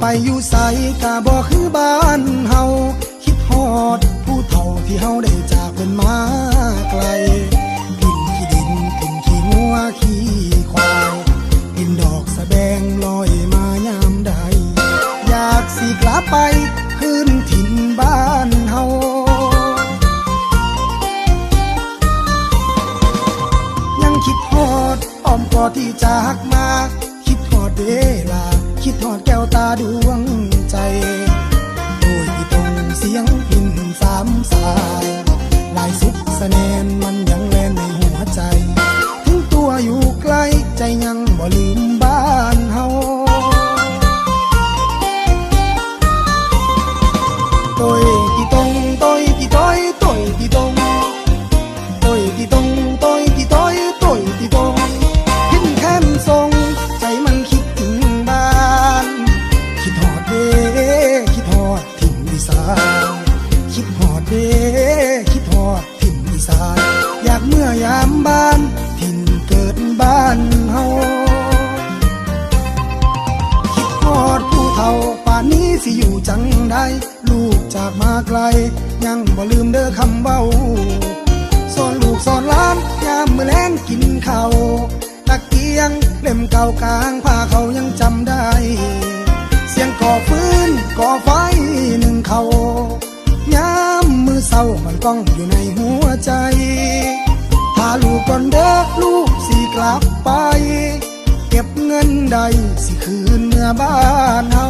ไปอยู่ใสกะบ่คือบ้านเฮาคิดฮอด ผู้เฒ่าที่เฮาได้จากเป็นมาไกลกินขี้ดินกินขี้งัวขี้ควายกินดอกสะแบงลอยมายามใด อยากสิกลับไปคืนถิ่นบ้านเฮายังคิดฮอดอ้อมกอดที่จากมา คิดฮอดเวลา คิดฮอดแก้วตาดวงใจ โดยที่ตรงเสียงพินสามสายลายสุดสะแนนมันยังแลนในหัวใจ ถึงตัวอยู่ไกลใจยังบ่ลืมบ้านเฮา tôi thì tông tôi thì tôi tôi thì tông tôi ดหอดเด้คิดหอดถิ่นอีสาน อยากเมื่อยามบ้าน ถิ่นเกิดบ้านเฮาคิดฮอดผู้เฒ่าป่านนี้สิอยู่จังใดลูกจากมาไกล ยังบ่ลืมเด้อคำเว้าสอนลูกสอนล้านยามมื้อแลงกินข้าวตะเกียงเล่มเก่ากลางผ้าเขายังจำได้ เสียงก่อฟื้นก่อไฟหามันก้องอยู่ในหัวใจถ้าลูกก่อนเด้อลูกสิกลับไป เก็บเงินใดสิคืนเมื่อบ้านเฮา